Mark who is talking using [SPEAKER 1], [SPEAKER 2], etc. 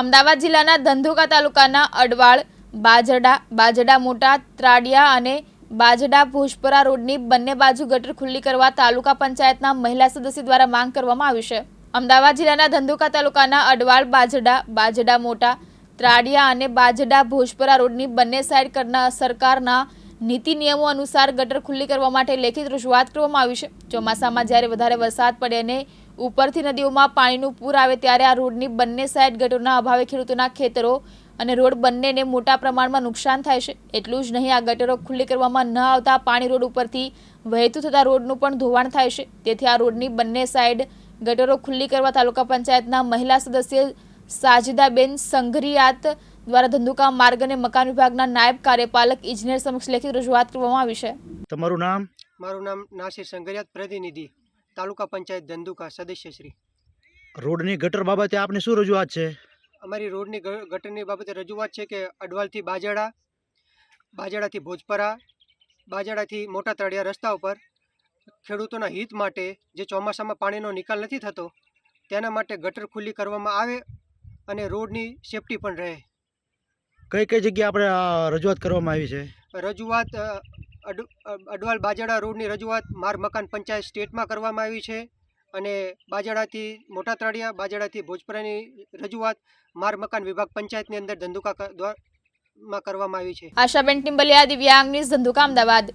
[SPEAKER 1] અમદાવાદ જિલ્લાના ધંધુકા તાલુકાના અડવાળ, બાજડા બાજડા મોટા, ત્રાડિયા અને બાજડા ભોજપરા રોડની બંને બાજુ ગટર ખુલ્લી કરવા તાલુકા પંચાયતના મહિલા સદસ્ય દ્વારા માંગ કરવામાં આવી છે. અમદાવાદ જિલ્લાના ધંધુકા તાલુકાના અડવાળ, બાજડા બાજડા મોટા, ત્રાડિયા અને બાજડા ભોજપરા રોડની બંને સાઈડ કરના સરકારના નીતિ નિયમો અનુસાર ગટર ખુલ્લી કરવા માટે લેખિત રજૂઆત કરવામાં આવી છે. ચોમાસામાં જ્યારે વધારે વરસાદ પડે અને ઉપરથી નદીઓમાં પાણીનું પૂર આવે ત્યારે આ રોડની બંને સાઈડ ગટરના અભાવે ખેડૂતોના ખેતરો અને રોડ બંનેને મોટા પ્રમાણમાં નુકસાન થાય છે. એટલું જ નહીં, આ ગટરો ખુલ્લી કરવામાં ન આવતા પાણી રોડ ઉપરથી વહેતું થતા રોડનું પણ ધોવાણ થાય છે. તેથી આ રોડની બંને સાઈડ ગટરો ખુલ્લી કરવા તાલુકા પંચાયતના મહિલા સદસ્ય સાજિદાબેન સંઘરિયાત દ્વારા ધંધુકા માર્ગ અને મકાન વિભાગના નાયબ કાર્યપાલક ઇજનેર સમક્ષ લેખિત રજૂઆત કરવામાં આવી છે.
[SPEAKER 2] તમારું નામ?
[SPEAKER 3] મારું નામ નાસિર સંગરિયાત પ્રતિનિધિ તાલુકા પંચાયત ધંધુકા સદસ્યશ્રી
[SPEAKER 2] રોડની ગટર બાબતે આપને શું રજૂઆત છે?
[SPEAKER 3] અમારી રોડની ગટરની બાબતે રજૂઆત છે કે અડવાલથી બાજાડા બાજાડાથી ભોજપરા બાજાડાથી મોટા તળિયા રસ્તા ઉપર ખેડૂતોના હિત માટે જે ચોમાસામાં પાણીનો નિકાલ નથી થતો તેના માટે ગટર ખુલ્લી કરવામાં આવે અને રોડની સેફટી પણ રહે.
[SPEAKER 2] કઈ કઈ જગ્યાએ આપણે રજૂઆત કરવામાં આવી છે?
[SPEAKER 3] રજૂઆત અડ અડવાલ બાજાડા રોડની રજૂઆત માર મકાન પંચાયત સ્ટેટમાં કરવામાં આવી છે અને બાજાડાથી મોટા તળિયા બાજાડાથી ભોજપરાની રજૂઆત માર મકાન વિભાગ પંચાયતની અંદર ધંધુકા માં કરવામાં આવી છે.
[SPEAKER 1] આશાબેન ટિમ્બલિયા દિવ્યાંગ ન્યૂઝ ધંધુકા અમદાવાદ.